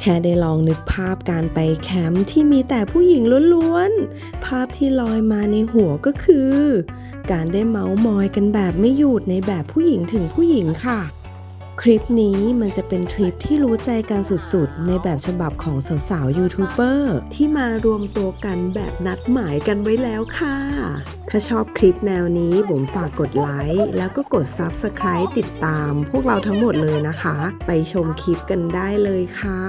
แค่ได้ลองนึกภาพการไปแคมป์ที่มีแต่ผู้หญิงล้วนๆ ภาพที่ลอยมาในหัวก็คือ การได้เมาส์มอยกันแบบไม่หยุดในแบบผู้หญิงถึงผู้หญิงค่ะ คลิปนี้มันจะเป็นทริปที่รู้ใจกันสุดๆ ในแบบฉบับของสาวๆยูทูบเบอร์ที่มารวมตัวกันแบบนัดหมายกันไว้แล้วค่ะ ถ้าชอบคลิปแนวนี้บุ๋มฝากกดไลค์ แล้วก็กด Subscribe ติดตามพวกเราทั้งหมดเลยนะคะ ไปชมคลิปกันได้เลยค่ะ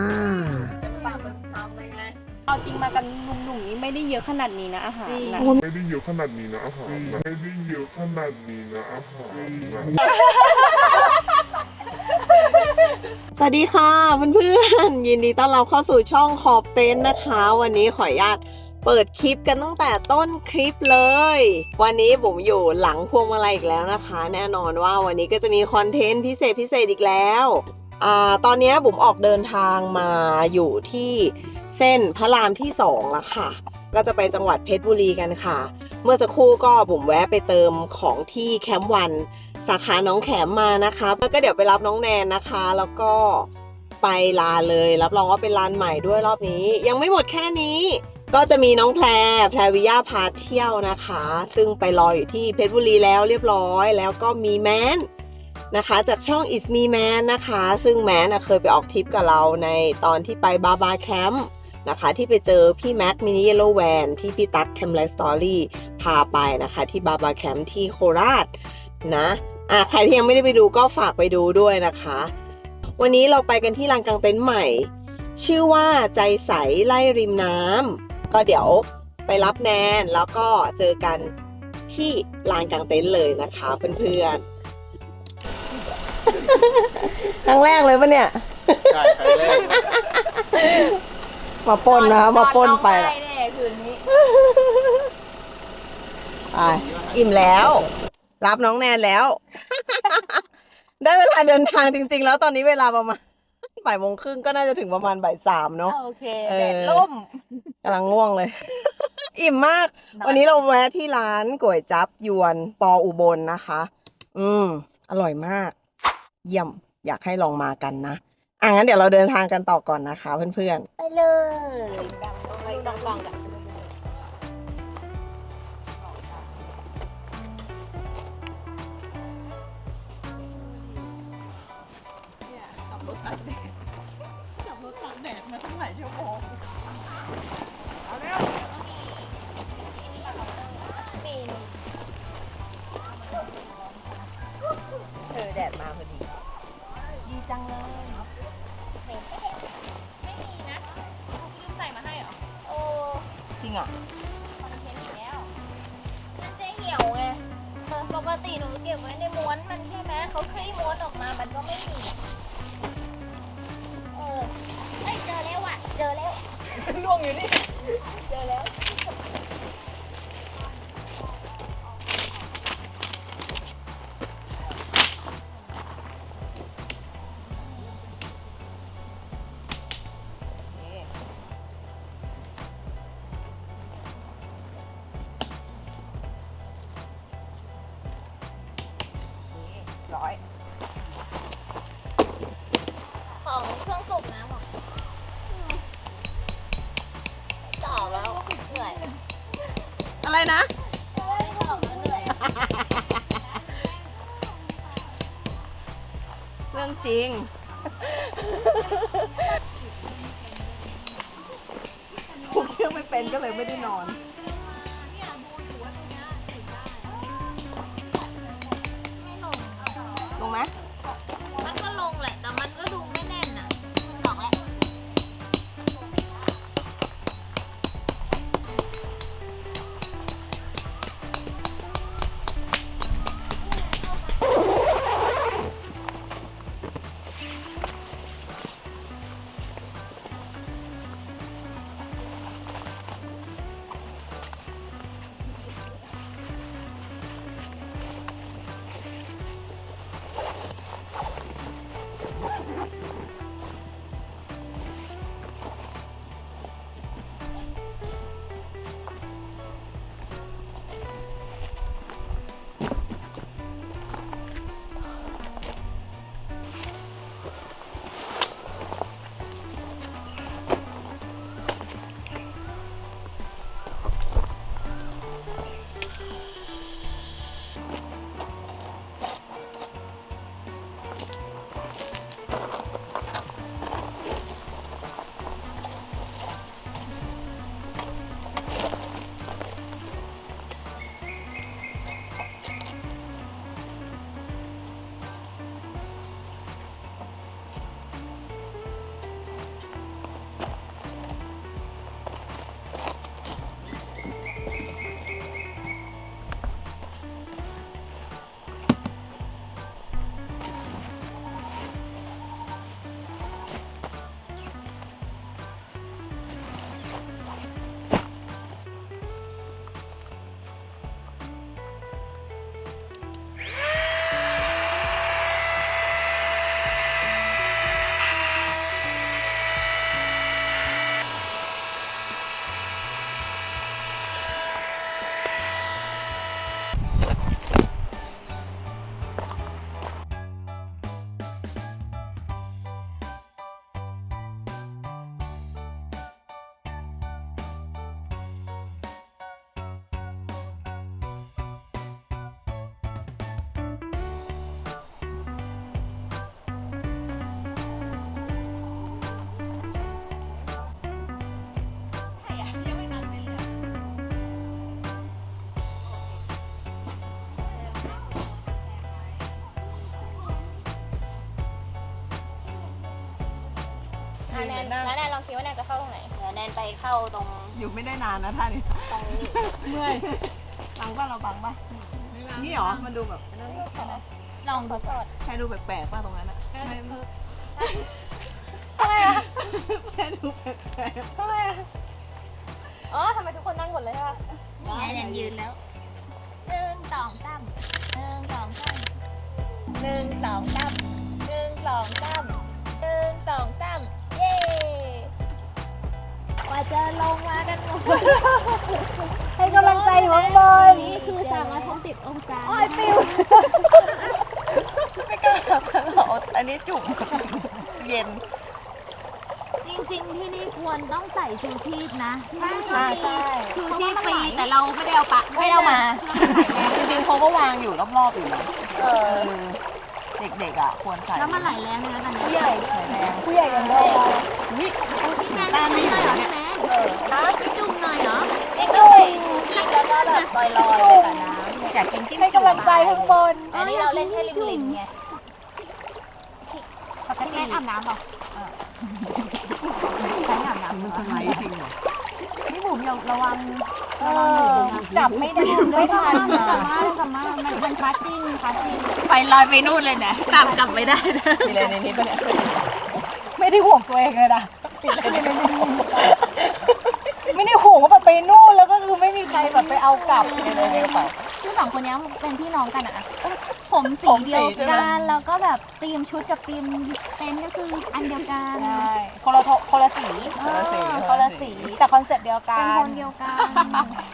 เอาจริงมากันหนุ่มๆนี่ไม่ได้เยอะขนาดนี้นะอาหารนะไม่ได้เยอะขนาดนี้นะอาหารนะไม่ได้เยอะขนาดนี้นะอาหารนะ สวัสดีค่ะเพื่อนๆยินดีต้อนรับเข้าสู่ช่องขอบเต็นท์นะคะ วันนี้ขออนุญาตเปิดคลิปกันตั้งแต่ต้นคลิปเลย วันนี้ผมอยู่หลังพวงมาลัยอีกแล้วนะคะ แน่นอนว่าวันนี้ก็จะมีคอนเทนต์พิเศษพิเศษอีกแล้วอ่าตอนนี้ผมออกเดินทางมาอยู่ที่เส้นพระรามที่2แล้วค่ะ ก็จะไปจังหวัดเพชรบุรีกันค่ะ เมื่อสักครู่ก็ผมแวะไปเติมของที่แคมป์วัน สาขาน้องแขมมานะคะ แล้วก็เดี๋ยวไปรับน้องแนนนะคะ แล้วก็ไปลานเลย รับรองว่าเป็นลานใหม่ด้วยรอบนี้ ยังไม่หมดแค่นี้ ก็จะมีน้องแพรแพรวิยาพาเที่ยวนะคะ ซึ่งไปรออยู่ที่เพชรบุรีแล้วเรียบร้อย แล้วก็มีแมนนะคะจากช่อง Is Me Man นะคะ ซึ่งแมนเคยไปออกทริปกับเราในตอนที่ไปบาบาแคมป์นะคะที่ไปเจอพี่แม็กมินิเยลโลแวนที่พี่ตั๊กแคมไลสตอรี่พาไปนะคะ ที่บาบาแคมป์ที่โคราชนะ อะใครที่ยังไม่ได้ไปดูก็ฝากไปดูด้วยนะคะ วันนี้เราไปกันที่ลานกลางเต็นท์ใหม่ ชื่อว่าใจใสไล่ริมน้ำก็เดี๋ยวไปรับแนนแล้วก็เจอกันที่ลานกลางเต็นท์เลยนะคะเพื่อนๆครั้งแรกเลยปะเนี่ยใช่ใครแรกมาปล้นนะคะมาปล้นไปนอนละร้องห้แน่คืนนี้ไปอิ่มแล้ว รับน้องแนนแล้ว ได้เวลาเดินทางจริง ๆ แล้วตอนนี้เวลาประมาณบ่ายโมงครึ่งก็น่าจะถึงประมาณบ่ายสามเนาะโอเคเออแดดล่มกำลังง่วงเลย อิ่มมาก วันนี้เราแวะที่ร้านก๋วยจับยวนปออุบลนะคะ อืม อร่อยมาก เยี่ยมอยากให้ลองมากันนะอะงั้นเดี๋ยวเราเดินทางกันต่อก่อนนะคะ เพื่อนๆ ไปเลยไม่ต้องฟังกัน เอะไรนะไม่จ่อแล้วเหนื่อยเรื่องจริง ผูกเชือกไม่เป็นก็เลยไม่ได้นอน อะแนนแล้วแนนลองคิดว่าแนนจะเข้าตรงไหนเดี๋ยวแนนไปเข้าตรงอยู่ไม่ได้นานนะท่านี้ตรงนี้เมื่อยบังป่ะเราบังป่ะนี่เหรอ มันดูแบบลองทดสอบแค่ดูแปลกๆป่ะตรงนั้นอะไม่ทำไมอะแค่ดูแปลกทำไมอะอ๋อทำไมทุกคนนั่งหมดเลยอะนี่ไงแนนยืนแล้วหนึ่งสองสามหนึ่งสองสามหนึ่งสองสามหนึ่งสองสาม จะลงมากันหมดให้กำลังใจอยู่ข้างบนนี่คือสามร้อยหกสิบองศาโอ้ยปิวๆไม่กล้าขับเราอันนี้จุ่มเย็น จริงๆที่นี่ควรต้องใส่ชูชีพนะที่นี่อ่าใช่ชูชีพฟรีแต่เราไม่ได้เอาปะไม่ได้เอามาจริงๆเขาก็วางอยู่รอบๆอยู่นะเออเด็กๆอะควรใส่แล้วมันไหลแรงเลยนะกันผู้ใหญ่ใส่แรงผู้ใหญ่กันเลยวิแม่ได้ไหมเหรอ แม่ฮะไปจุ่มหน่อยเหรอไม่จุ่มชีพแล้วก็แบบลอยๆไปกับน้ำอยากกินจิ้มให้กำลังใจข้างบนอันนี้เราเล่นแค่ริมๆไงปกติอาบน้ำเปล่าใช้อาบน้ำมันสไลด์จริงเหรอพี่บุ๋มระระวังเออจับไม่ได้ไม่ทันกลัอะบมากลับมามันมันคัสติ้งคัสติ้งไปลอยไปนู่นเลยนะตามกลับไม่ได้นะมีอะไรในนี้ปะเนี่ยไม่ได้ห่วงตัวเองเลยนะ ไม่ได้ห่วงว่าแบบไปนู่นแล้วก็คือไม่มีใครแบบไปเอากลับมีอะไรในกระเป๋า คือสองคนนี้เป็นพี่น้องกันอะผมสีผมสีเดียวใช่ไหม กันแล้วก็แบบธีมชุดกับธีมเต็นท์ก็คืออันเดียวกันใช่คนละโทคนละสีคนละสีคนละสีแต่คอนเซ็ปต์เดียวกัเป็นนคนเดียวกัน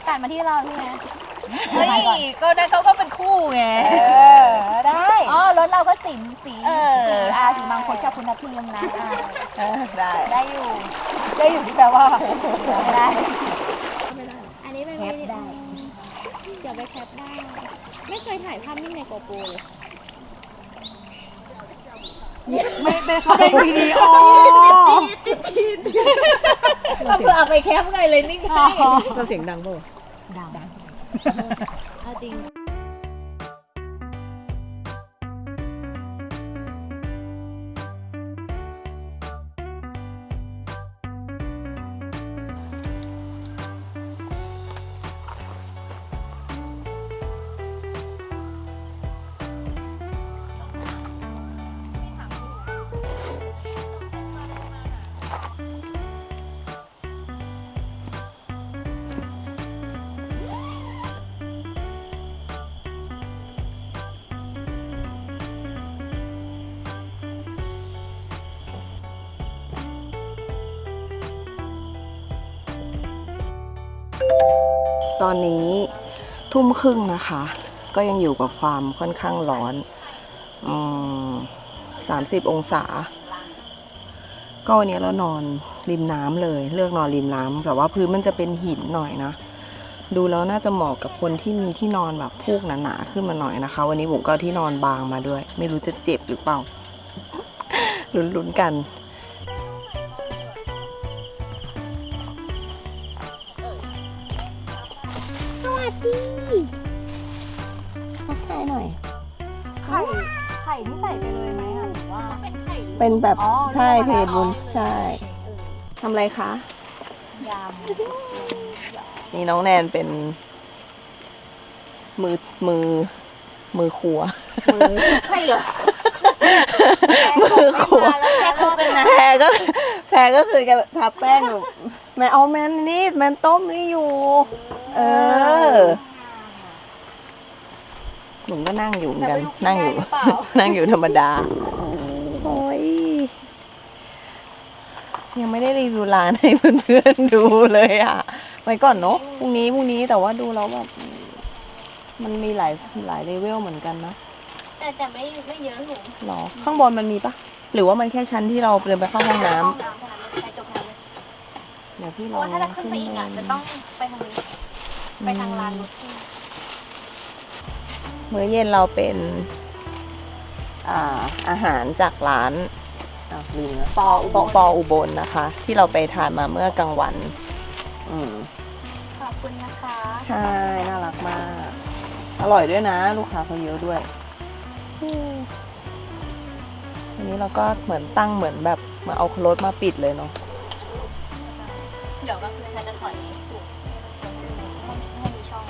ตัดมาที่เราใช่ไหมเฮ้ยก็นั่นเขาก็เป็นคู่ไง เออได้อ๋อรถเราก็สีสีเออ สีอาสีบางคนกับคุณพิมนะอ่าเออได้ได้อยู่ ได้อยู่ที่แปลว่าได้อันนี้เป็นวิดีโอเดี๋ยวไปแคปได้ ไม่เคยถ่ายภาพนิ่งในโกโปรเลย ไม่เป็นเป็นวิดีโอเราเพื่อเอาไปแคปไงเลยนี่ไงเราเสียงดังป่ะเอาจริง ตอนนี้ทุ่มครึ่งนะคะ ก็ยังอยู่กับความค่อนข้างร้อนสามสิบองศา ก็วันนี้เรานอนริมน้ำเลย เลือกนอนริมน้ำแต่ว่าพื้นมันจะเป็นหินหน่อยนะ ดูแล้วน่าจะเหมาะกับคนที่มีที่นอนแบบฟูกหนาๆขึ้นมาหน่อยนะคะ วันนี้ผมก็ที่นอนบางมาด้วย ไม่รู้จะเจ็บหรือเปล่าลุ้นๆกัน ทักทายหน่อย ไข่ไข่ที่ใส่ไปเลยไหมอะหรือว่าเป็นไข่เป็นแบบอ๋อใช่เรีเพยกว่าจบุญใช่ทำอะไรคะ ยนี่น้องแนนเป็น มือมือ มือครัวไข่เหรอมือครัวแค่คุกเองนะ แพรก็แพรก็คือจะทับแป้งอยู่แม่เอาแมนนี่แมนต้มนี่อยู่ เออผมก็นั่งอยู่เหมือนกัน นั่งอยู่ นั่งอยู่ธรรมดาโอ้ยยังไม่ได้รีวิวร้านให้เพื่อนๆดูเลยอะไว้ก่อนเนาะพรุ่งนี้พรุ่งนี้แต่ว่าดูแล้วแบบมันมีหลายหลายเลเวลเหมือนกันนะแต่แต่ไม่ไม่เยอะหนูหรอ ข้างบนมันมีปะ หรือว่ามันแค่ชั้นที่เราเดินไปเข้าห้องน้ำห้องน้ำขนาดนี้ใช้จบแล้วเลยเดี๋ยวพี่เพลราะองว่าถ้าเราขึ้นไปอีกอะจะต้องไปทางนี้ไปทางลานรถที่มื้อเย็นเราเป็นอ่าอาหารจากร้านอ้าวลืมแล้ว ปออุบลปออุบลนะคะ ที่เราไปทานมาเมื่อกลางวัน อืมขอบคุณนะคะใช่ น่ารักมาก อร่อยด้วยนะ ลูกค้าเขาเยอะด้วย อันนี้เราก็เหมือนตั้งเหมือนแบบมาเอารถมาปิดเลยเนาะเดี๋ยวก็คือฉันจะถอยถูกให้ให้มีช่อง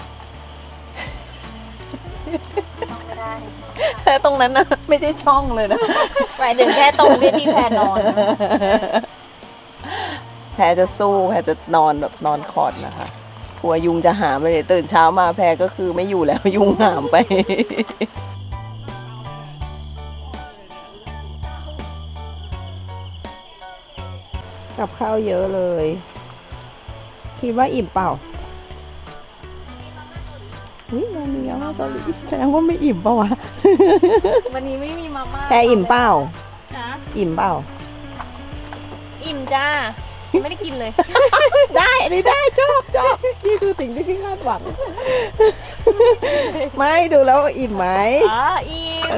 ช่องไม่ได้แต่ตรงนั้นนะไม่ใช่ช่องเลยนะหมายถึงแค่ตรงที่พี่แพรนอน แพรจะสู้แพรจะนอนแบบนอนคอร์ดนะคะกลัวยุงจะหามไปเลยตื่นเช้ามาแพรก็คือไม่อยู่แล้วยุงหามไป กับข้าวเยอะเลย คิดว่าอิ่มเปล่าอุ้ยมันมีมาม่าเกาหลีแสดงว่าไม่อิ่มเปล่าวะวันนี้ไม่มีมาม่าแพรอิ่มเปล่านะอิ่มเปล่า อิ่มจ้า ไม่ได้กินเลย ได้อันนี้ได้ชอบชอบนี่คือสิ่งที่พี่คาดหวัง ไม่ดูแล้วอิ่มไหมอ๋ออิ่มเอ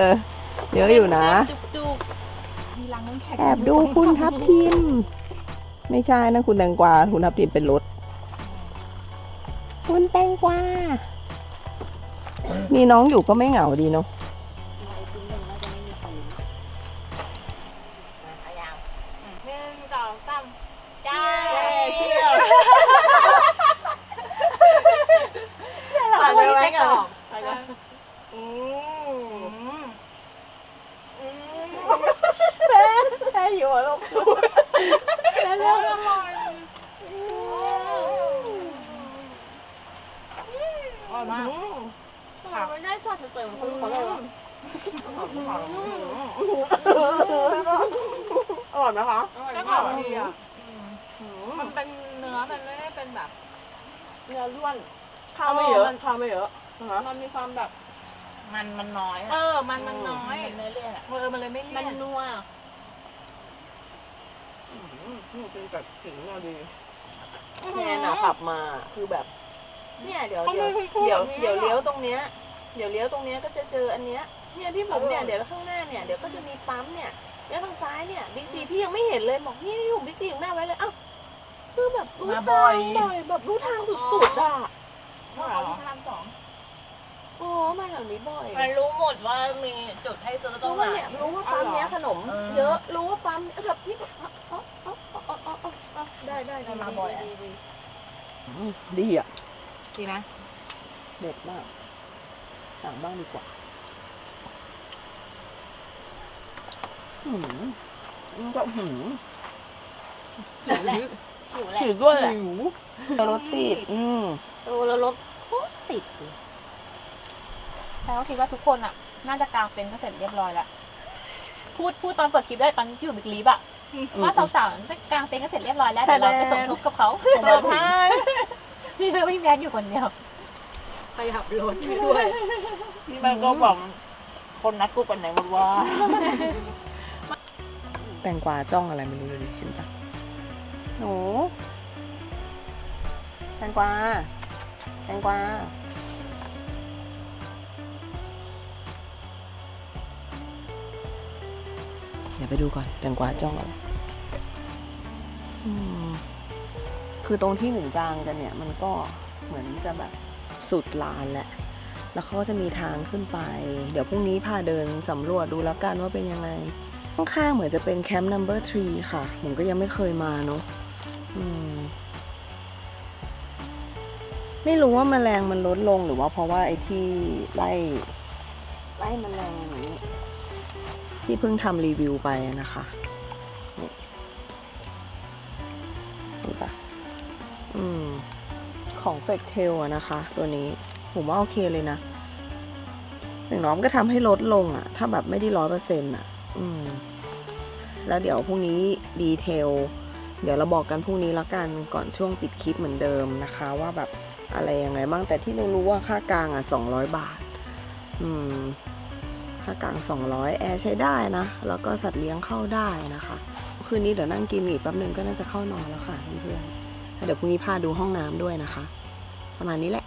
อ เยอะอยู่นะ จุกๆมีรังน้ำ แข็งแอบดูคุณทับทิม ไม่ใช่นะคุณแตงกวา คุณทับทิมเป็นรถ คุณแตงกวา มีน้องอยู่ก็ไม่เหงาดีเนาะหนึ่งสองสามจ้าเชี่ยวเราไม่ใช่กล่องอืม อืม แค่ อยู่หัวลงแล้วเรื่องอร่อยอร่อยมากค่ะไม่ได้ทอดเฉยๆคุณเขาเลยเหรออร่อยไหมคะก็กรอบดีอะมันเป็นเนื้อมันไม่ได้เป็นแบบเนื้อล้วนข้าวไม่เยอะข้าวไม่เยอะนะคะมันมีความแบบ มันมันน้อย เออ มันมันน้อยมันเนื้อเลี่ยนอะเออ มันเลยไม่เลี่ยนมันนัว นี่เป็นแบบถึงเราดีแนนอะขับมาคือแบบ เนี่ยเดี๋ยวเดี๋ยวเดี๋ยวเดี๋ยวเลี้ยวตรงเนี้ย เดี๋ยวเลี้ยวตรงเนี้ยก็จะเจออันเนี้ย เนี่ยพี่ผมเนี่ยเดี๋ยวข้างหน้าเนี่ยเดี๋ยวก็จะมีปั๊มเนี่ยแล้วทางซ้ายเนี่ยบิ๊กซีพี่ยังไม่เห็นเลยบอกนี่อยู่บิ๊กซีอยู่หน้าไว้เลยเอ้าคือแบบรู้ทางบ่อยแบบรู้ทางสุดๆอะเอาที่ทานสองโอ้มาแถวนี้บ่อยมันรู้หมดว่ามีจุดให้ซื้อตรรู้งไหนว่าเนี่ยรู้ว่าปั๊มเนี้ยขนมเออเยอะรู้ว่าปั๊มแบบนี่แบบอ๋ออ๋ออ๋ออ๋ออ๋อ อ๋อได้ได้ดีมาบ่อยอะ ดีดีดีอะ ดีไหมเด็ดมาก สั่งบ้างดีกว่าหืมมันก็หืมหิวแหละหิวแหละหิวด้วยแหละรถติดอืมเออแล้วรถโคตรติดเลยแต่ก็คิดว่าทุกคนอะ น่าจะกางเต็นท์ก็เสร็จเรียบร้อยแล้ว พูดพูดตอนเปิดคลิปได้ตอนที่อยู่บิ๊กลีฟอะ ว่าสาวๆจะกางเต็นท์ก็เสร็จเรียบร้อยแล้วเดี๋ยวเราไปสมทบกับเขาเออใช่พี่ไม่แมนอยู่คนเดียวไปขับรถไปด้วยนี่มันก็บอกคนนัดกูไปไหนหมดวะแตงกวาจ้องอะไรไม่รู้เลยเห็นปะหนูแตงกวาแตงกวา เดี๋ยวไปดูก่อนแตงกวาจ้องอะไรอืมคือตรงที่หมูกลางกันเนี่ย มันก็เหมือนจะแบบสุดลานแหละ แล้วเขาจะมีทางขึ้นไป เดี๋ยวพรุ่งนี้พาเดินสำรวจดูแล้วกันว่าเป็นยังไง ข้างๆเหมือนจะเป็นแคมป์ number three ค่ะ ผมก็ยังไม่เคยมาเนาะไม่รู้ว่าแมลงมันลดลงหรือว่าเพราะว่าไอ้ที่ไล่ไล่แมลงอย่างนี้ ที่เพิ่งทำรีวิวไปนะคะนี่เห็นปะอืม ของเฟกเทลอะนะคะ ตัวนี้ ผมว่าโอเคเลยนะอย่างน้อยมันก็ทำให้ลดลงอะถ้าแบบไม่ได้ร้อยเปอร์เซ็นต์อะอืม แล้วเดี๋ยวพรุ่งนี้ดีเทล เดี๋ยวเราบอกกันพรุ่งนี้ละกันก่อนช่วงปิดคลิปเหมือนเดิมนะคะ ว่าแบบอะไรยังไงบ้างแต่ที่เรารู้ว่าค่ากลางอะ200บาท อืม ค่ากลาง 200 แอร์ใช้ได้นะ แล้วก็สัตว์เลี้ยงเข้าได้นะคะ คืนนี้เดี๋ยวนั่งกินอีกแป๊บหนึงก็น่าจะเข้านอนแล้วค่ะเพื่อนๆเดี๋ยวพรุ่งนี้พาดูห้องน้ำด้วยนะคะ ประมาณนี้แหละ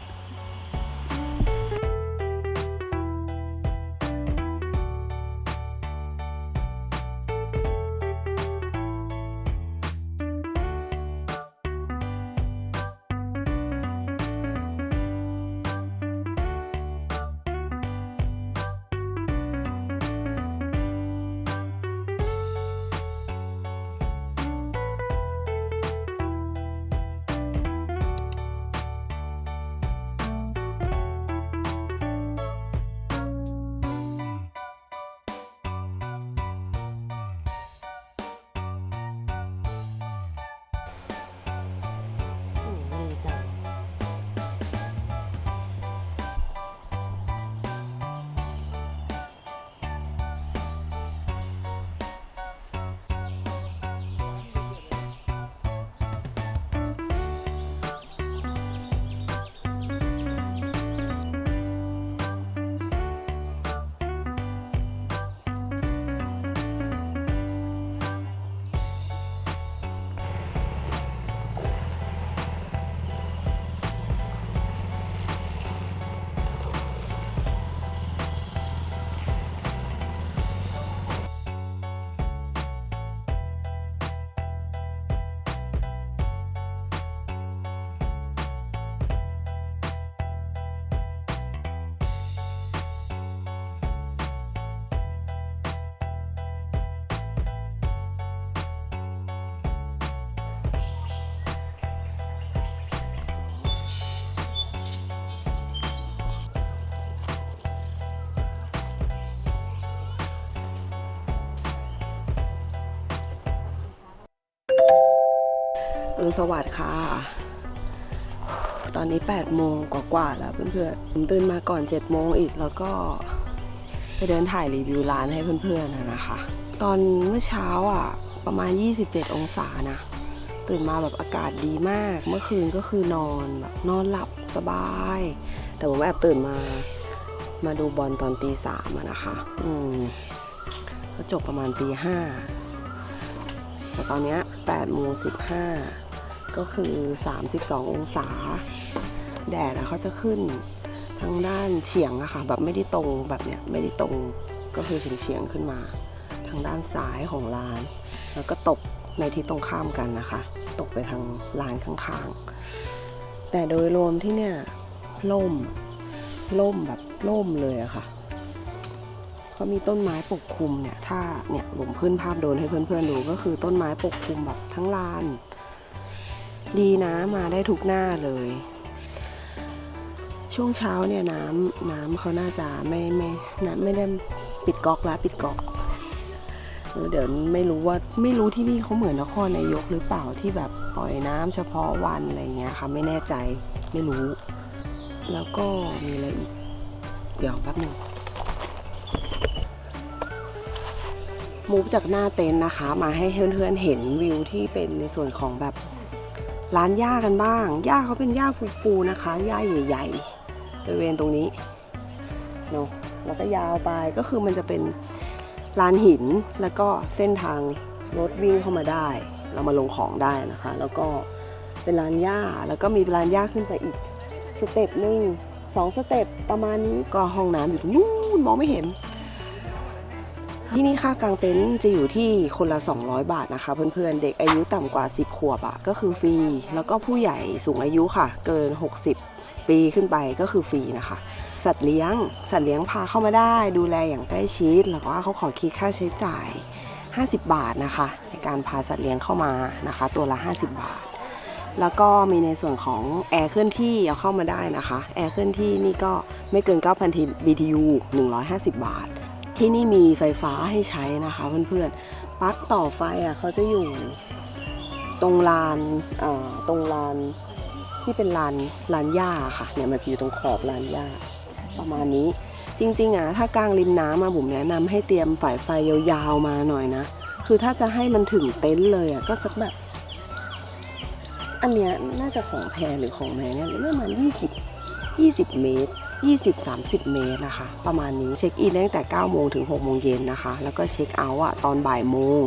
สวัสดิ์ค่ะ ตอนนี้8โมงกว่าๆแล้วเพื่อนๆผมตื่นมาก่อน7โมงอีกแล้วก็ไปเดินถ่ายรีวิวร้านให้เพื่อนๆนะคะ ตอนเมื่อเช้าอะ ประมาณ 27 องศานะ ตื่นมาแบบอากาศดีมาก เมื่อคืนก็คือนอนแบบนอนหลับสบาย แต่ผมแอบตื่นมามาดูบอลตอนตีสามะนะคะ อืม ก็จบประมาณตีห้าแต่ตอนนี้ย8โมง15 ก็คือ 32 องศา แดดอะเขาจะขึ้นทางด้านเฉียงอะค่ะแบบไม่ได้ตรงแบบเนี้ยไม่ได้ตรงก็คือเฉียงเฉียงขึ้นมา ทางด้านซ้ายของร้าน แล้วก็ตกในทิศตรงข้ามกันนะคะ ตกไปทางร้านข้างๆ แต่โดยรวมที่เนี่ยล่มล่มแบบล่มเลยอะค่ะเขามีต้นไม้ปกคลุมเนี่ยถ้าเนี่ยผมขึ้นภาพโดนให้เพื่อนๆดูก็คือต้นไม้ปกคลุมแบบทั้งลาน ดีนะมาได้ทุกหน้าเลย ช่วงเช้าเนี่ยน้ำน้ำเขาน่าจะไม่ไม่น้ำไม่ได้ปิดก๊อกแล้วปิดก๊อกเดี๋ยวไม่รู้ว่าไม่รู้ที่นี่เขาเหมือนนครนายกหรือเปล่าที่แบบปล่อยน้ำเฉพาะวันอะไรเงี้ยค่ะไม่แน่ใจไม่รู้ แล้วก็มีอะไรอีก เดี๋ยวแป๊บหนึ่งมูฟจากหน้าเต็นท์นะคะ มาให้เพื่อนๆเห็นวิวที่เป็นในส่วนของแบบ ร้านหญ้ากันบ้าง หญ้าเขาเป็นหญ้าฟูๆนะคะ หญ้าใหญ่ๆ บริเวณตรงนี้เนาะแล้วก็ยาวไป ก็คือมันจะเป็นลานหิน แล้วก็เส้นทางรถวิ่งเข้ามาได้ เรามาลงของได้นะคะ แล้วก็เป็นลานหญ้า แล้วก็มีลานหญ้าขึ้นไปอีก สเต็ปหนึ่งสองสเต็ปประมาณนี้ ก็ห้องน้ำอยู่ตรงนู้นมองไม่เห็น ที่นี่ค่ากางเต็นท์จะอยู่ที่คนละ 200 บาทนะคะ เพื่อนๆ เด็กอายุต่ำกว่า 10 ขวบอะก็คือฟรี แล้วก็ผู้ใหญ่สูงอายุค่ะ เกิน 60 ปีขึ้นไปก็คือฟรีนะคะ สัตว์เลี้ยง สัตว์เลี้ยงพาเข้ามาได้ ดูแลอย่างใกล้ชิด แล้วก็เขาขอคิดค่าใช้จ่าย 50 บาทนะคะ ในการพาสัตว์เลี้ยงเข้ามานะคะ ตัวละ 50 บาท แล้วก็มีในส่วนของแอร์เคลื่อนที่เอาเข้ามาได้นะคะ แอร์เคลื่อนที่นี่ก็ไม่เกิน 9,000 BTU 150 บาท ที่นี่มีไฟฟ้าให้ใช้นะคะเพื่อนๆปลั๊กต่อไฟอะเขาจะอยู่ตรงลานอ่อตรงลานที่เป็นลานลานหญ้าค่ะเนี่ยมันจะอยู่ตรงขอบลานหญ้าประมาณนี้จริงๆอะถ้ากลางริมน้ำมาบุ๋มแนะนำให้เตรียมสายไฟยาวๆมาหน่อยนะ คือถ้าจะให้มันถึงเต็นท์เลยอะก็สักแบบ อันเนี้ยน่าจะของแพรหรือของแม่เนี่ยประมาณ20 20เมตร 20 30 เมตรนะคะ ประมาณนี้เช็คอินได้ตั้งแต่ 9 โมงถึง 6 โมงเย็นนะคะ แล้วก็เช็คเอาท์อะตอนบ่ายโมง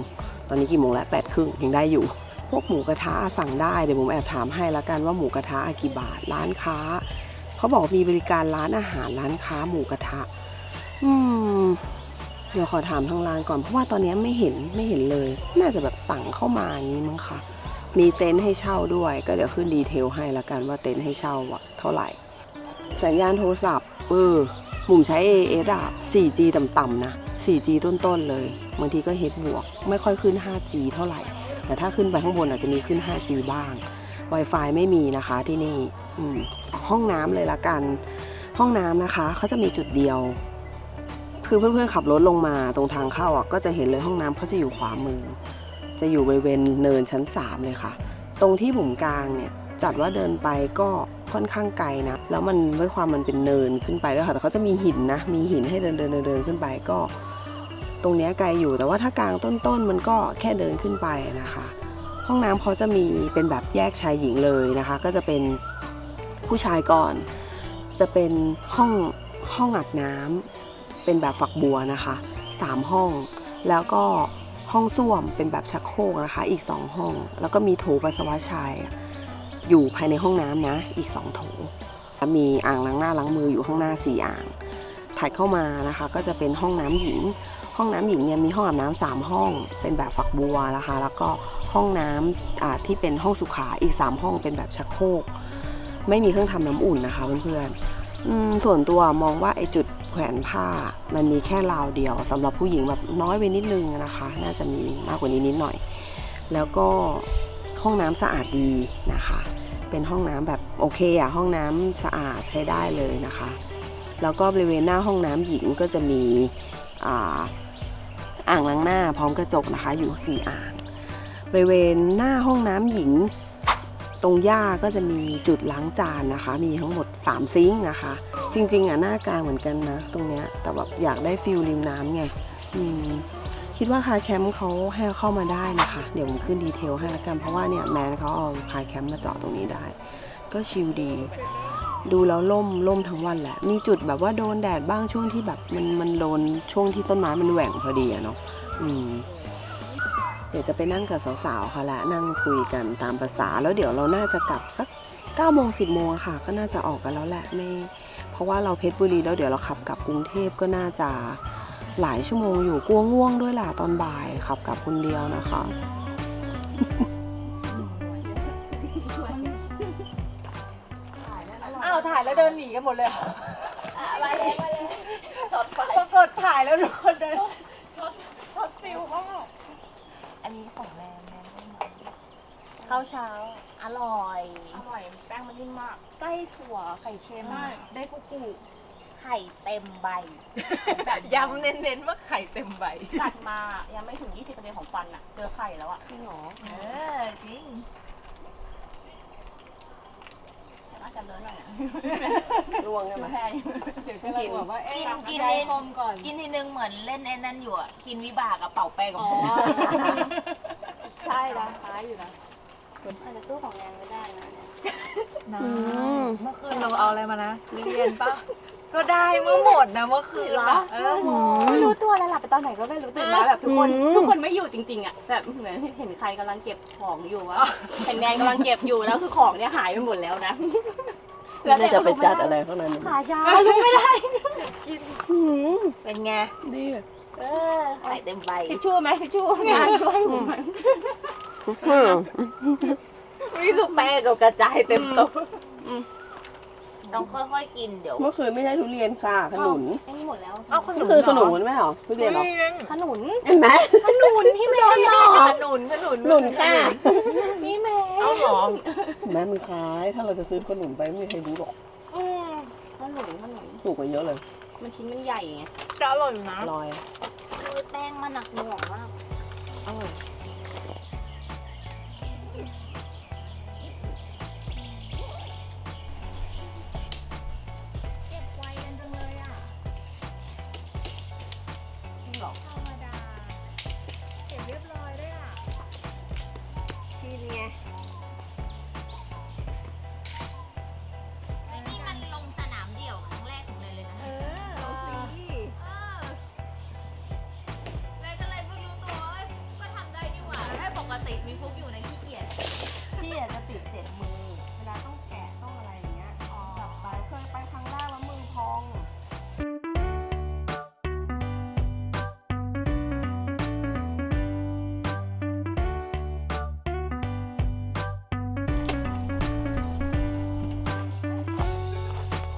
ตอนนี้กี่โมงแล้ว8ครึ่งยังได้อยู่ พวกหมูกระทะสั่งได้เดี๋ยวผมแอบถามให้ล้วกันว่าหมูกระทะกี่บาทร้านค้าเขาบอกมีบริการร้านอาหารร้านค้าหมูกระทะ อืมเดี๋ยวขอถามทางร้านก่อนเพราะว่าตอนนี้ไม่เห็นไม่เห็นเลย น่าจะแบบสั่งเข้ามาอย่างนี้มั้งคะมีเต็นท์ให้เช่าด้วย ก็เดี๋ยวขึ้นดีเทลให้ละกันว่าเต็นท์ให้เช่าอะเท่าไหร่ สัญญาณโทรศัพท์เออมุมใช้ AS อะ 4G ต่ำๆนะ 4G ต้นๆเลยบางทีก็ H บวก ไม่ค่อยขึ้น 5G เท่าไหร่ แต่ถ้าขึ้นไปข้างบนอาจจะมีขึ้น 5G บ้าง Wi-Fi ไม่มีนะคะที่นี่ห้องน้ำเลยละกัน ห้องน้ำนะคะเขาจะมีจุดเดียว คือเพื่อนๆขับรถลงมาตรงทางเข้าอะก็จะเห็นเลยห้องน้ำเขาจะอยู่ขวามือ จะอยู่บริเวณเนินชั้น 3 เลยค่ะ ตรงที่บุ๋มกลางเนี่ย จัดว่าเดินไปก็ค่อนข้างไกลนะ แล้วมันด้วยความมันเป็นเนินขึ้นไปด้วยค่ะ แต่เขาจะมีหินนะ มีหินให้เดินเดินเดินเดินขึ้นไปก็ ตรงเนี้ยไกลอยู่ แต่ว่าถ้ากลางต้นๆมันก็แค่เดินขึ้นไปนะคะ ห้องน้ำเขาจะมีเป็นแบบแยกชายหญิงเลยนะคะ ก็จะเป็นผู้ชายก่อน จะเป็นห้องห้องอาบน้ำเป็นแบบฝักบัวนะคะสามห้อง แล้วก็ห้องส้วมเป็นแบบชักโครกนะคะ อีกสองห้อง แล้วก็มีโถปัสสาวะชาย อยู่ภายในห้องน้ำนะอีกสองโถมีอ่างล้างหน้าล้างมืออยู่ข้างหน้าสี่อ่าง ถัดเข้ามานะคะก็จะเป็นห้องน้ำหญิง ห้องน้ำหญิงเนี่ยมีห้องอาบน้ำสามห้อง เป็นแบบฝักบัวนะคะ แล้วก็ห้องน้ำที่เป็นห้องสุขาอีกสามห้องเป็นแบบชักโครกไม่มีเครื่องทำน้ำอุ่นนะคะเพื่อนๆส่วนตัวมองว่าไอจุดแขวนผ้ามันมีแค่ราวเดียวสำหรับผู้หญิงแบบน้อยไปนิดนึงนะคะ น่าจะมีมากกว่านี้นิดหน่อย แล้วก็ ห้องน้ำสะอาดดีนะคะ เป็นห้องน้ำแบบโอเคอะห้องน้ำสะอาดใช้ได้เลยนะคะ แล้วก็บริเวณหน้าห้องน้ำหญิงก็จะมีอ่างล้างหน้าพร้อมกระจกนะคะอยู่สี่อ่าง บริเวณหน้าห้องน้ำหญิงตรงหญ้าก็จะมีจุดล้างจานนะคะ มีทั้งหมด 3 ซิงค์นะคะ จริง ๆอะหน้ากลางเหมือนกันนะ ตรงเนี้ยแต่แบบอยากได้ฟิลริมน้ำไงอืม คิดว่าคาแคมป์เขาให้เข้ามาได้นะคะ เดี๋ยวผมขึ้นดีเทลให้ละกัน เพราะว่าเนี่ยแมนเขาเอาคาแคมป์มาจอดตรงนี้ได้ ก็ชิลดี ดูแล้วล่มล่มทั้งวันแหละ มีจุดแบบว่าโดนแดดบ้างช่วงที่แบบมันมันโดนช่วงที่ต้นไม้มันแหว่งพอดีอะเนาะอืมเดี๋ยวจะไปนั่งกับสาวๆค่ะละนั่งคุยกันตามภาษาแล้วเดี๋ยวเราน่าจะกลับสัก9โมง10โมงค่ะ ก็น่าจะออกกันแล้วแหละไม่ เพราะว่าเราเพชรบุรีแล้วเดี๋ยวเราขับกลับกรุงเทพก็น่าจะ หลายชั่วโมงอยู่กลัวง่วงด้วยล่ะตอนบ่ายขับกลับคนเดียวนะคะ อ้าวถ่ายแล้วเดินหนีกันหมดเลยอะไรมาเลยช็อตไปปรากฏถ่ายแล้วทุกคนเดินช็อตฟิลมากอันนี้ของแรงแรงไม่หมดข้าวเช้า อร่อย อร่อย แป้งมันนิ่มมาก ไส้ถั่วไข่เค็มใช่ได้กุกุ ไข่เต็มใบย้ำเน้นๆว่าไข่เต็มใบ กัดมายังไม่ถึง 20%ของฟันอะเจอไข่แล้วอะจริงเหรอเออจริงน่าจะเลิศหน่อยอะรวงกันไหมแพงเดี๋ยวจะระบุว่าเอ๊ะกินกินใจนิดคมก่อนกินทีนึงเหมือนเล่นไอ้นั่นอยู่อะ กินวิบากกับเป่าแป้งกับอ๋อผมใช่นะคล้ายอยู่นะอาจจะสู้ของแรงไม่ได้นะเนี่ยนะมเมื่อคืนเราเอาอะไรมานะทุเรียนปะ ก็ได้เมื่อหมดนะเมื่อคืนนะเออไม่รู้ตัวแล้วหลับไปตอนไหนก็ไม่รู้ตื่นมาแบบทุกคนอืมทุกคนไม่อยู่จริงๆอะแบบเหมือนเห็นใครกำลังเก็บของอยู่ว่าเห็นแนนกำลังเก็บอยู่แล้วคือของเนี่ยหายไปหมดแล้วนะน่าจะไปจัดอะไรข้างในขาช้าลุกไม่ได้เป็นไงดีเออไข่เต็มใบทิชชู่ไหมทิชชู่งานช่วยผมไหมนี่คือแป้งกับกระจายเต็มโต๊ะ ต้องค่อยๆกินเดี๋ยวเมื่อคืนไม่ใช่ทุเรียนค่ะขนุนไอ้นี่หมดแล้วเอาขนเมื่มอคืนขนุนไม่เหรอทุเรียนเหรอขนุนเห็นไหมขนุนพี่แม่ขนุนขนุนหนุนค่ะพี่แม่เอาหอมแม่มือคล้าย ถ้าเราจะซื้อขนุนไปไม่มีใครรู้หรอกอืมขนุนขนุนถูกกว่าเยอะเลย มันชิ้นมันใหญ่ไงจะอร่อยอยู่นะลอยคือแป้งมันหนักหน่วงมากอร่อย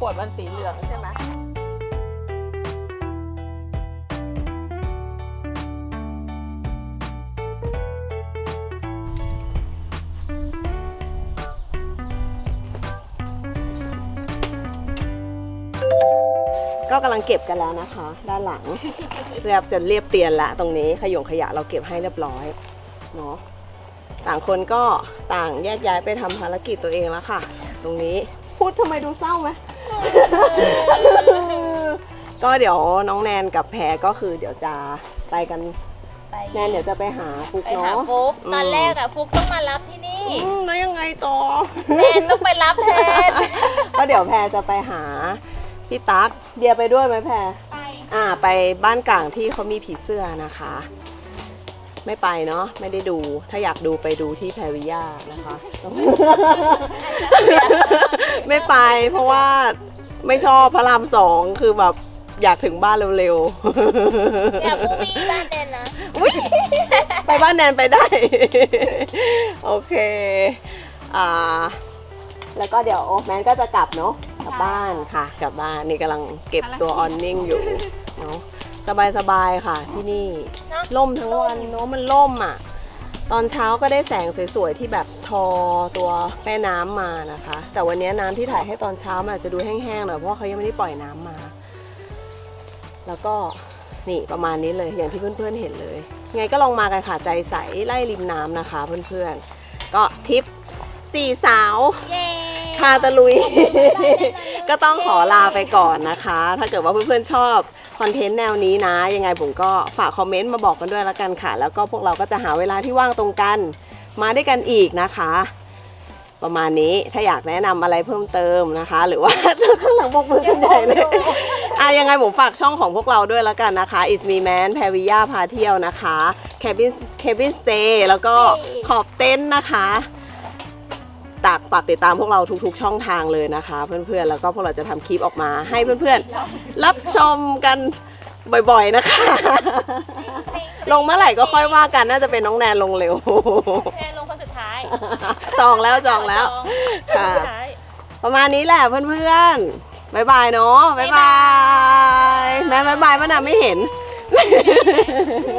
วดมันสีเหลืองใช่ไหมก็กำลังเก็บกันแล้วนะคะ ด้านหลังเรียบจะเรียบเตียนละตรงนี้ขยงขยะเราเก็บให้เรียบร้อยเนาะต่างคนก็ต่างแยกย้ายไปทำภารกิจตัวเองแล้วค่ะ ตรงนี้พูดทำไมดูเศร้าไหม ก็เดี๋ยวน้องแนนกับแพรก็คือเดี๋ยวจะไปกัน ไปแนนเดี๋ยวจะไปหาฟุกไปหาเนาะ ฟุกอืม ตอนแรกอะฟุกต้องมารับที่นี่อืมแล้วยังไงต่อแนนต้องไปรับแทน ก็เดี๋ยวแพรจะไปหาพี่ตั๊กเดียไปด้วยไหมแพรไป อ่า ไปบ้านกลางที่เขามีผีเสื้อนะคะ ไม่ไปเนาะไม่ได้ดู ถ้าอยากดูไปดูที่แพรวิยานะคะ ไม่ไปเพราะว่า ไม่ชอบพระรามสองคือแบบอยากถึงบ้านเร็วเดี๋ยวพรุ่งนี้บ้านแนนนะ ๆอุ๊ยไปบ้านแนนไปได้ โอเค อ่า แล้วก็เดี๋ยวแมนก็จะกลับเนาะกลับบ้านค่ะ กลับบ้านนี่กำลังเก็บตัวออนนิ่งอยู่เนาะสบายๆค่ะที่นี่ เนอะ ล่มทั้งวันเนาะมันล่มอะ ตอนเช้าก็ได้แสงสวยๆที่แบบทอตัวแม่น้ำมานะคะ แต่วันนี้น้ำที่ถ่ายให้ตอนเช้ามันอาจจะดูแห้งๆหน่อยเพราะเขายังไม่ได้ปล่อยน้ำมา แล้วก็นี่ประมาณนี้เลยอย่างที่เพื่อนๆเห็นเลยไงก็ลองมากันค่ะใจใสไล่ริมน้ำนะคะเพื่อนๆก็ทริปสี่สาว เย้าตะลุย ก็ต้องขอลาไปก่อนนะคะ ถ้าเกิดว่าเพื่อนๆชอบคอนเทนต์แนวนี้นะ ยังไงผมก็ฝากคอมเมนต์มาบอกกันด้วยละกันค่ะ แล้วก็พวกเราก็จะหาเวลาที่ว่างตรงกัน มาด้วยกันอีกนะคะ ประมาณนี้ถ้าอยากแนะนำอะไรเพิ่มเติมนะคะ หรือว่า ข้างหลังบอกมือกันใหญ่เลยอะยังไงผมฝากช่องของพวกเราด้วยแล้วกันนะคะ It's Me Man แพรวิยาพาเที่ยวนะคะ Cabin Cabin Stay แล้วก็ขอบเต็นท์นะคะ ตากฝากติดตามพวกเราทุกๆ ช่องทางเลยนะคะ เพื่อนๆแล้วก็พวกเราจะทำคลิปออกมาให้เพื่อนๆ รับชมกันบ่อยๆนะคะ ลงเมื่อไหร่ก็ค่อยว่ากันน่าจะเป็นน้องแนนลงเร็ว แค่ลงคนสุดท้ายจองแล้วจองแล้วค่ะสุดท้าย ประมาณนี้แหละเพื่อนๆบายบายเนาะบายบาย แม่บายบายป้านาไม่เห็นโอ้